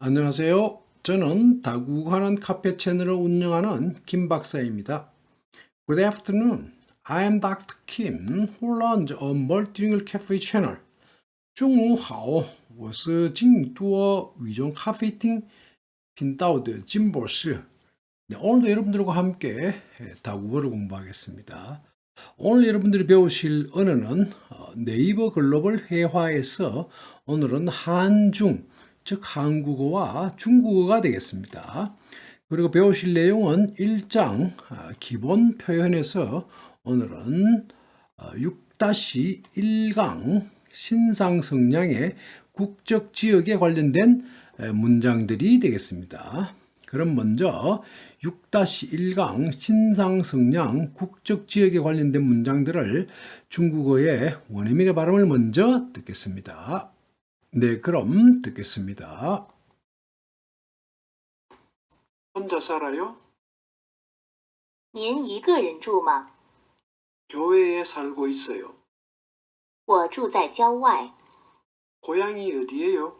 안녕하세요. 저는 다국어하는 카페 채널을 운영하는 김 박사입니다. Good afternoon. I am Dr. Kim, who runs a multilingual cafe channel. 中午好，我是静多语种咖啡厅频道的金博士。 네, 오늘도 여러분들과 함께 다국어를 공부하겠습니다. 오늘 여러분들이 배우실 언어는 어, 네이버 글로벌 회화에서 오늘은 한중, 즉 한국어와 중국어가 되겠습니다. 그리고 배우실 내용은 1장 아, 기본 표현에서 오늘은 6-1강 신상 성량의 국적 지역에 관련된 에, 문장들이 되겠습니다. 그럼 먼저 6-1강 신상 성량 국적 지역에 관련된 문장들을 중국어의 원어민의 발음을 먼저 듣겠습니다. 네, 그럼 듣겠습니다. 혼자 살아요? 您一个人住吗？ 교회에 살고 있어요. 我住在郊外。 고향이 어디예요?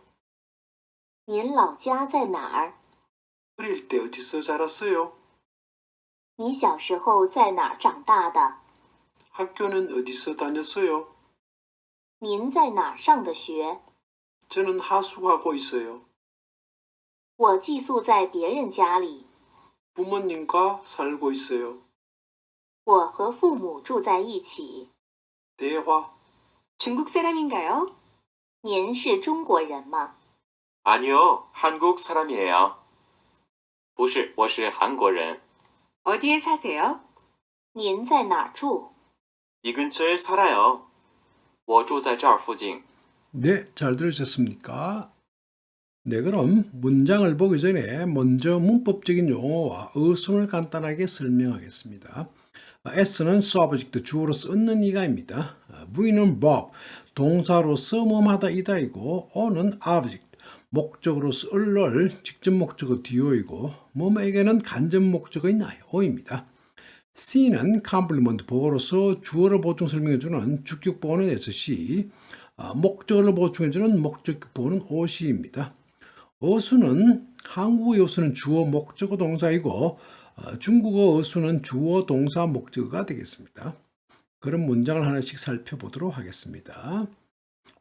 您老家在哪儿？ 어릴 때 어디서 자랐어요? 你小时候在哪儿长大的？ 학교는 어디서 다녔어요? 您在哪儿上的学？ 저는 하숙하고 있어요. 我寄宿在别人家里。 부모님과 살고 있어요. 我和父母住在一起。 대화. 중국 사람인가요? 您是中国人吗？ 아니요, 한국 사람이에요. 不是，我是韩国人。 어디에 사세요? 您在哪儿住？ 이 근처에 살아요. 我住在这儿附近。 네, 잘 들으셨습니까? 네, 그럼 문장을 보기 전에 먼저 문법적인 용어와 어순을 간단하게 설명하겠습니다. S는 subject, 주어로서 얻는 이가입니다. V는 verb, 동사로서 뭐하다 이다이고 O는 object, 목적으로서 을을 직접 목적어 do이고 뭐뭐에게는 간접 목적어인 O입니다. C는 complement, 보어로서 주어를 보충 설명해주는 주격 보어는 SC, 아, 목적어를 보충해주는 목적 보어는 OC입니다. 어수는 한국어 어수는 주어 목적어 동사이고 어, 중국어 어수는 주어 동사 목적어가 되겠습니다. 그런 문장을 하나씩 살펴보도록 하겠습니다.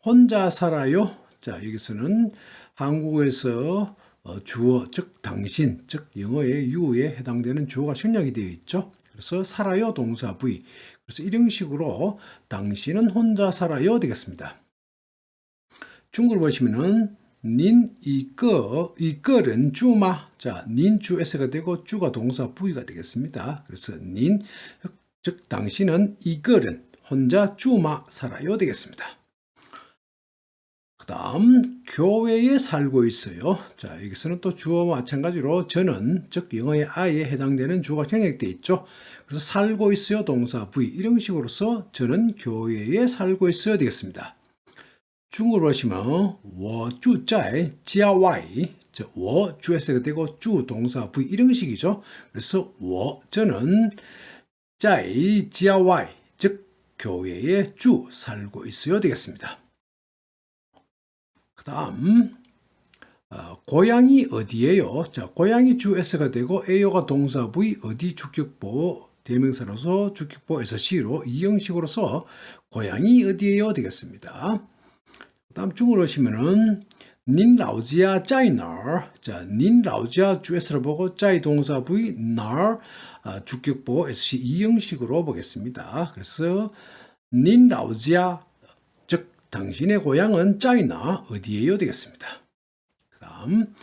혼자 살아요. 자 여기서는 한국어에서 어, 주어 즉 당신 즉 영어의 you에 해당되는 주어가 생략이 되어 있죠. 그래서 살아요 동사 V. 그래서 이런 식으로 당신은 혼자 살아요 되겠습니다. 중국을 보시면은 닌 이거 이거는 주마 자 닌 주에서가 되고 주가 동사 부위가 되겠습니다. 그래서 닌 즉 당신은 이거는 혼자 주마 살아요 되겠습니다. 그다음 교회에 살고 있어요. 자 여기서는 또 주어와 마찬가지로 저는 즉 영어의 I에 해당되는 주어가 생략되어 있죠. 그래서 살고 있어요 동사 V 이런 식으로서 저는 교회에 살고 있어요 되겠습니다. 중국어로 하시면 워주자에 지하와이 워 주에서가 되고 주 동사 부 이런 식이죠. 그래서 워 저는 자이 지하와이 즉 교회에 주 살고 있어야 되겠습니다. 그 다음 어, 고향이 어디예요? 자, 고향이 주에서가 되고 에요가 동사 부위 어디 주격보 대명사로서 주격보 에서 시로 이 형식으로서 고향이 어디예요 되겠습니다. 다음 중으로 오시면은 닌 라오지아 짜이날 자, 닌 라오지아 주에서를 보고 짜이 동사 부위 날 아, 주격보 SC 이 형식으로 보겠습니다. 그래서 닌 라오지아 즉 당신의 고향은 짜이나 어디에요 되겠습니다. 그 다음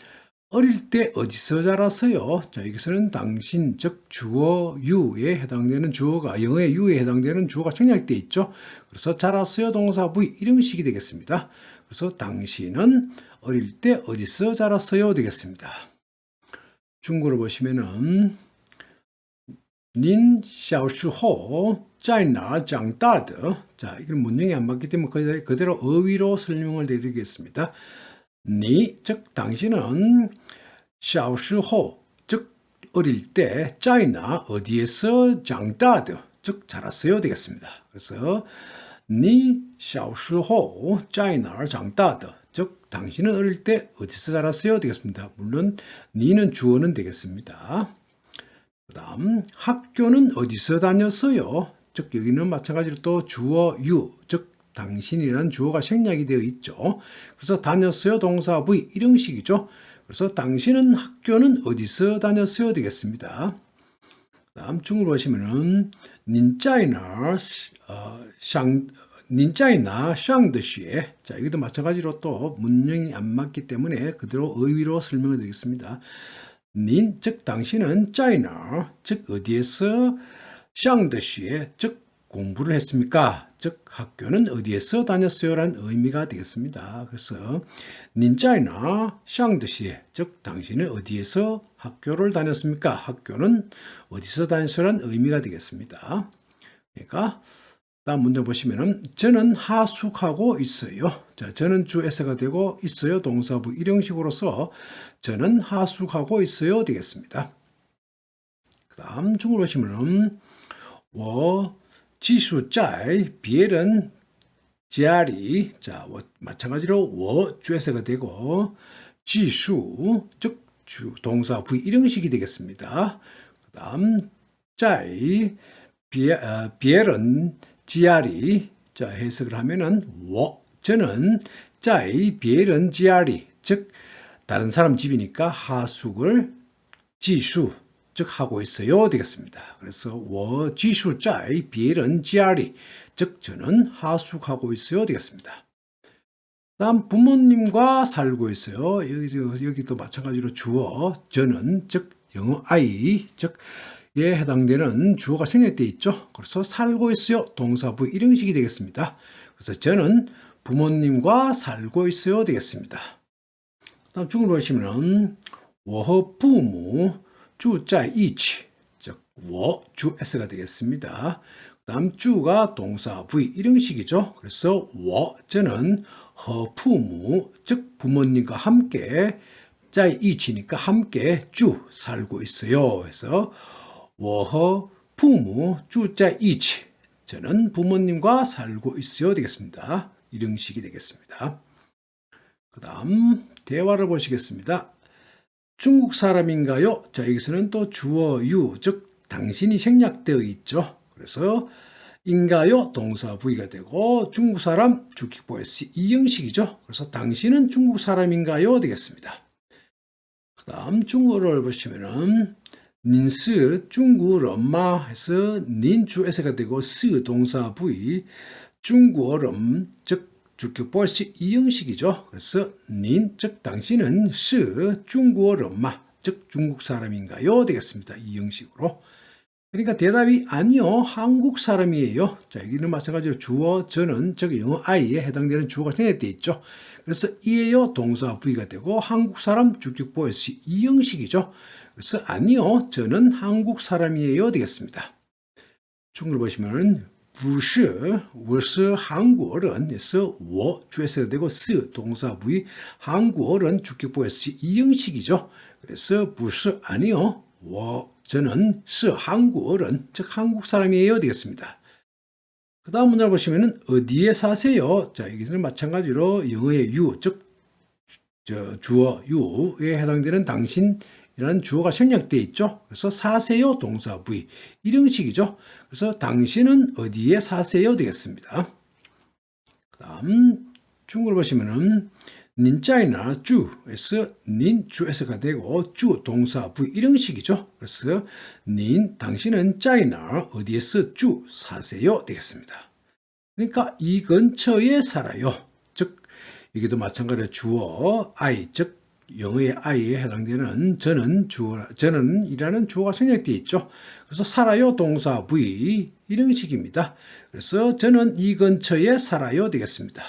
어릴 때 어디서 자랐어요? 자, 여기서는 당신, 즉 주어 유에 해당되는 주어가 영어의 유에 해당되는 주어가 정략돼 있죠. 그래서 자랐어요 동사 부의 일형식이 되겠습니다. 그래서 당신은 어릴 때 어디서 자랐어요 되겠습니다. 중국어를 보시면은 닌 샤오슈호 짜이나 장따드. 자, 이건 문명이 안 맞기 때문에 그대로 어휘로 설명을 드리겠습니다. 니, 즉 당신은 샤오시호, 즉 어릴 때 짜이나 어디에서 장다드, 즉 자랐어요 되겠습니다. 그래서 니 샤오시호 짜이나 장다드, 즉 당신은 어릴 때 어디서 자랐어요 되겠습니다. 물론 니는 주어는 되겠습니다. 그 다음 학교는 어디서 다녔어요? 즉 여기는 마찬가지로 또 주어 유, 즉 당신이라는 주어가 생략이 되어 있죠. 그래서 다녔어요 동사 V 이런 식이죠. 그래서 당신은 학교는 어디서 다녔어요? 되겠습니다. 다음 중으로 보시면은 닌자이나 어, 샹 닌자이나 샹드시에 자 여기도 마찬가지로 또 문명이 안 맞기 때문에 그대로 의위로 설명을 드리겠습니다. 닌, 즉 당신은 짜이나, 즉 어디에서 샹드시에, 즉 공부를 했습니까? 즉 학교는 어디에서 다녔어요라는 의미가 되겠습니다. 그래서 닌짜이나 샹드시에, 즉 당신은 어디에서 학교를 다녔습니까? 학교는 어디서 다녔어요라는 의미가 되겠습니다. 그러니까 다음 문제 보시면은 저는 하숙하고 있어요. 자, 저는 주에서가 되고 있어요 동사부 일형식으로서 저는 하숙하고 있어요 되겠습니다. 그다음 중으로 보시면은 지수 짤, 비엘은 지알이 자 마찬가지로 워 주에서가 되고 지수 즉 주, 동사 부위 일형식이 되겠습니다. 그다음 짤 어, 비엘은 지아리 자 해석을 하면은 워 저는 짤 비엘은 지아리 즉 다른 사람 집이니까 하숙을 지수 즉 하고 있어요 되겠습니다. 그래서 워 지술자의 비엘은 지아리 즉 저는 하숙하고 있어요 되겠습니다. 다음 부모님과 살고 있어요. 여기, 여기도 마찬가지로 주어 저는 즉 영어 I 즉 예, 해당되는 주어가 생략돼 있죠. 그래서 살고 있어요. 동사부 일형식이 되겠습니다. 그래서 저는 부모님과 살고 있어요 되겠습니다. 다음 중으로 보시면 워허 부모 주자 이치 즉 워, 주 s가 되겠습니다. 다음 주가 동사 v 이런 식이죠. 그래서 워 저는 허부모 즉 부모님과 함께 자이치니까 함께 주 살고 있어요. 그래서 워허 부모 주자 이치 저는 부모님과 살고 있어요 되겠습니다. 이런 식이 되겠습니다. 그 다음 대화를 보시겠습니다. 중국 사람인가요? 자, 여기서는 또 주어 유, 즉 당신이 생략되어 있죠. 그래서 인가요? 동사 부위가 되고 중국 사람 주격보 S 이 형식이죠. 그래서 당신은 중국 사람인가요? 되겠습니다. 그다음 중국어를 보시면은 닌스 중국어 엄마 해서 닌주 S가 되고 스 동사 부위 중국어 즉 주격보 S 이 형식이죠. 그래서 닌, 즉 당신은 스 중국어 엄마, 즉 중국 사람인가요? 되겠습니다. 이 형식으로. 그러니까 대답이 아니요, 한국 사람이에요. 자, 여기는 마찬가지로 주어, 저는, 즉 영어 I에 해당되는 주어가 생략되어 있죠. 그래서 이에요 동사 V가 되고 한국 사람 주격보 S 이 형식이죠. 그래서 아니요, 저는 한국 사람이에요. 되겠습니다. 중국을 보시면 不是，我是韩国人，也是我 주에서 되고 是 동사 부위 한국어는 주격보에서 이 형식이죠. 그래서 不是 아니요. 我 저는 是 한국어는 즉 한국 사람이에요 되겠습니다. 그 다음 문제를 보시면은 어디에 사세요? 자 여기서는 마찬가지로 영어의 you 즉 저, 주어 you에 해당되는 당신 이라는 주어가 생략되어 있죠. 그래서 사세요 동사 V 일형식이죠. 그래서 당신은 어디에 사세요 되겠습니다. 그 다음 중국을 보시면은 닌자이나 주에서 닌 주에서가 되고 주 동사 V 일형식이죠. 그래서 닌 당신은 짜이나 어디에서 주 사세요 되겠습니다. 그러니까 이 근처에 살아요. 즉 여기도 마찬가지로 주어 I 즉 영어의 I에 해당되는 저는 주어, 저는 이라는 주어가 생략돼 있죠. 그래서 살아요 동사 V 이런 식입니다. 그래서 저는 이 근처에 살아요 되겠습니다.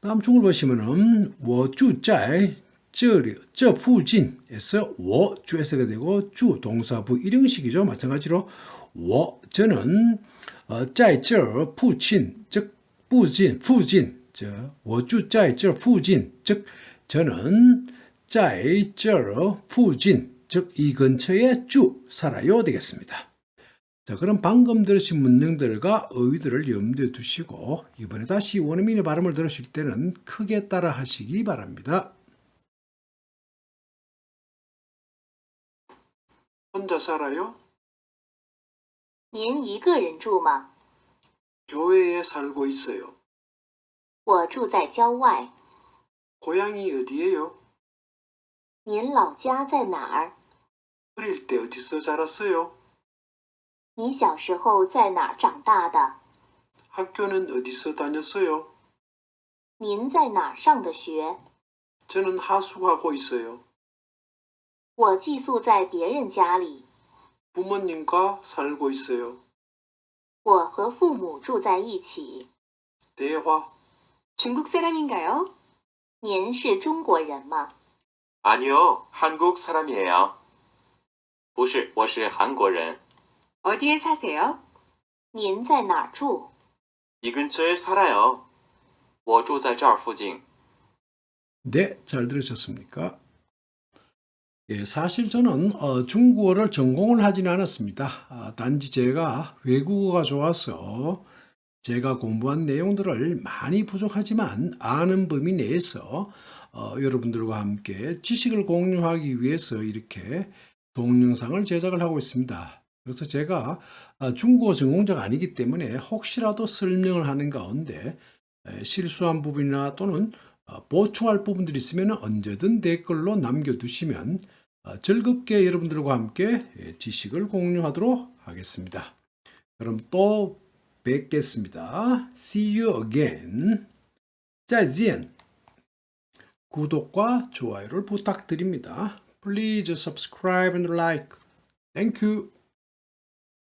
다음 중을 보시면은 워주짤 저저 부진에서 워 주에서가 되고 주 동사 부 이런 식이죠. 마찬가지로 워 저는 어, 짤저 부친 즉 부진 부진 저 워주 짤저 부진 즉 저는 在这附近 즉 이 근처에 주 살아요 되겠습니다. 자, 그럼 방금 들으신 문장들과 어휘들을 염두에 두시고 이번에 다시 원어민의 발음을 들으실 때는 크게 따라 하시기 바랍니다. 혼자 살아요? 您一个人住吗？ 교회에 살고 있어요. 我住在郊外。 고향이 어디예요? 您老家在哪儿？ 어릴 때 어디서 자랐어요? 你小时候在哪儿长大的？ 학교는 어디서 다녔어요? 您在哪儿上的学？ 저는 하숙하고 있어요. 我寄宿在别人家里。 부모님과 살고 있어요. 我和父母住在一起。 대화. 중국 사람인가요? 您是中国人吗？ 아니요, 한국 사람이에요. 不是，我是韩国人。 어디에 사세요? 您在哪儿住？ 이 근처에 살아요. 我住在这儿附近。 네, 잘 들으셨습니까? 예, 사실 저는 어, 중국어를 전공을 하지는 않았습니다. 아, 단지 제가 외국어가 좋아서 제가 공부한 내용들을 많이 부족하지만 아는 범위 내에서 어, 여러분들과 함께 지식을 공유하기 위해서 이렇게 동영상을 제작을 하고 있습니다. 그래서 제가 어, 중국어 전공자가 아니기 때문에 혹시라도 설명을 하는 가운데 에, 실수한 부분이나 또는 어, 보충할 부분들이 있으면 언제든 댓글로 남겨두시면 어, 즐겁게 여러분들과 함께 예, 지식을 공유하도록 하겠습니다. 그럼 또 뵙겠습니다. See you again. 再见. 구독과 좋아요를 부탁드립니다. Please subscribe and like. Thank you.